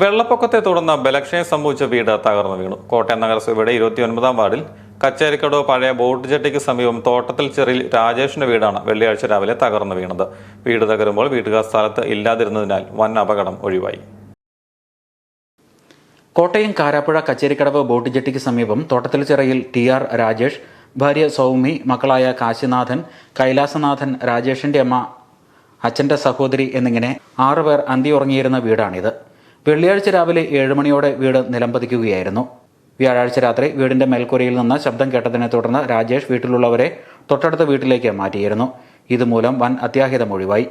വെള്ളപ്പൊക്കത്തെ തുടർന്ന് ബലക്ഷയം സംഭവിച്ച വീട് തകർന്നു വീണു. കോട്ടയം നഗരസഭയുടെ ഇരുപത്തിയൊൻപതാം വാർഡിൽ കച്ചേരിക്കടവ് പഴയ ബോട്ട് ജെട്ടിക്ക് സമീപം തോട്ടത്തിൽ ചെറിയ രാജേഷിന്റെ വീടാണ് വെള്ളിയാഴ്ച രാവിലെ തകർന്നു വീണത്. വീട് തകരുമ്പോൾ വീട്ടുകാർ സ്ഥലത്ത് ഇല്ലാതിരുന്നതിനാൽ വൻ അപകടം ഒഴിവായി. കോട്ടയം കാരാപ്പുഴ കച്ചേരിക്കടവ് ബോട്ട് ജെട്ടിക്ക് സമീപം തോട്ടത്തിൽ ചിറയിൽ ടി ആർ രാജേഷ് ഭാര്യ സൗമി മക്കളായ കാശിനാഥൻ കൈലാസനാഥൻ രാജേഷിന്റെ അമ്മ അച്ഛന്റെ സഹോദരി എന്നിങ്ങനെ ആറുപേർ അന്തി ഉറങ്ങിയിരുന്ന വീടാണിത്. വെള്ളിയാഴ്ച രാവിലെ ഏഴ് മണിയോടെ വീട് നിലംപതിക്കുകയായിരുന്നു. വ്യാഴാഴ്ച രാത്രി വീടിന്റെ മേൽക്കൂരയിൽ നിന്ന് ശബ്ദം കേട്ടതിനെ തുടർന്ന് രാജേഷ് വീട്ടിലുള്ളവരെ തൊട്ടടുത്ത വീട്ടിലേക്ക് മാറ്റിയിരുന്നു. ഇതുമൂലം വൻ അത്യാഹിതം ഒഴിവായി.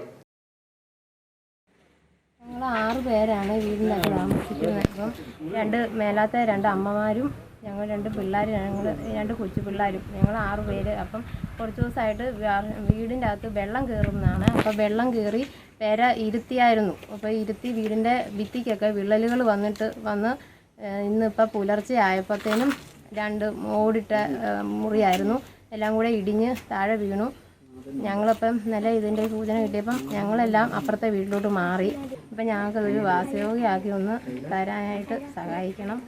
ഞങ്ങൾ ആറ് പേരാണ് വീടിനകത്ത് താമസിക്കുന്നത് അപ്പം രണ്ട് മേലാത്ത രണ്ട് അമ്മമാരും ഞങ്ങൾ രണ്ട് പിള്ളേർ ഞങ്ങൾ രണ്ട് കൊച്ചു പിള്ളേരും. ഞങ്ങൾ ആറ് പേര്. അപ്പം കുറച്ച് ദിവസമായിട്ട് വീടിന്റെ അകത്ത് വെള്ളം കയറുന്നതാണ്. അപ്പോൾ വെള്ളം കയറി പേര ഇരുത്തിയായിരുന്നു. അപ്പോൾ ഇരുത്തി വീടിന്റെ ഭിത്തിക്കൊക്കെ വിള്ളലുകൾ വന്നിട്ട് വന്ന് ഇന്നിപ്പോൾ പുലർച്ചെ ആയപ്പോഴത്തേനും രണ്ട് ഓടിട്ട മുറിയായിരുന്നു. എല്ലാം കൂടെ ഇടിഞ്ഞ് താഴെ വീണു. ഞങ്ങളിപ്പം നല്ല ഇതിന്റെ സൂചന കിട്ടിയപ്പം ഞങ്ങളെല്ലാം അപ്പുറത്തെ വീട്ടിലോട്ട് മാറി. ഇപ്പം ഞങ്ങൾക്ക് ഒരു വാസയോഗ്യമാക്കി ഒന്ന് തരാനായിട്ട് സഹായിക്കണം.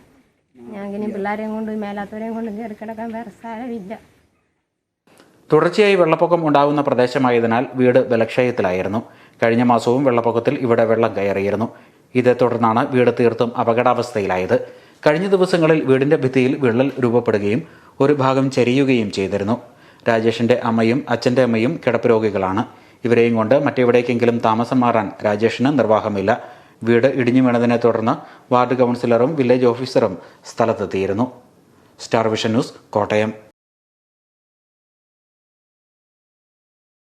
ഞങ്ങൾക്ക് പിള്ളേരെയും കൊണ്ട് മേലാത്തവരെയും കൊണ്ട് കയറി കിടക്കാൻ വേറെ സ്ഥലമില്ല. തുടർച്ചയായി വെള്ളപ്പൊക്കം ഉണ്ടാകുന്ന പ്രദേശമായതിനാൽ വീട് ബലക്ഷയത്തിലായിരുന്നു. കഴിഞ്ഞ മാസവും വെള്ളപ്പൊക്കത്തിൽ ഇവിടെ വെള്ളം കയറിയിരുന്നു. ഇതേ തുടർന്നാണ് വീട് തീർത്തും അപകടാവസ്ഥയിലായത്. കഴിഞ്ഞ ദിവസങ്ങളിൽ വീടിന്റെ ഭിത്തിയിൽ വിള്ളൽ രൂപപ്പെടുകയും ഒരു ഭാഗം ചരിയുകയും ചെയ്തിരുന്നു. രാജേഷിന്റെ അമ്മയും അച്ഛന്റെ അമ്മയും കിടപ്പ് രോഗികളാണ്. ഇവരെയും കൊണ്ട് മറ്റെവിടേക്കെങ്കിലും താമസം മാറാൻ രാജേഷിന് നിർവാഹമില്ല. വീട് ഇടിഞ്ഞു വീണതിനെ തുടർന്ന് വാർഡ് കൗൺസിലറും വില്ലേജ് ഓഫീസറും സ്ഥലത്തെത്തിയിരുന്നു. Star Vision News Kottayam.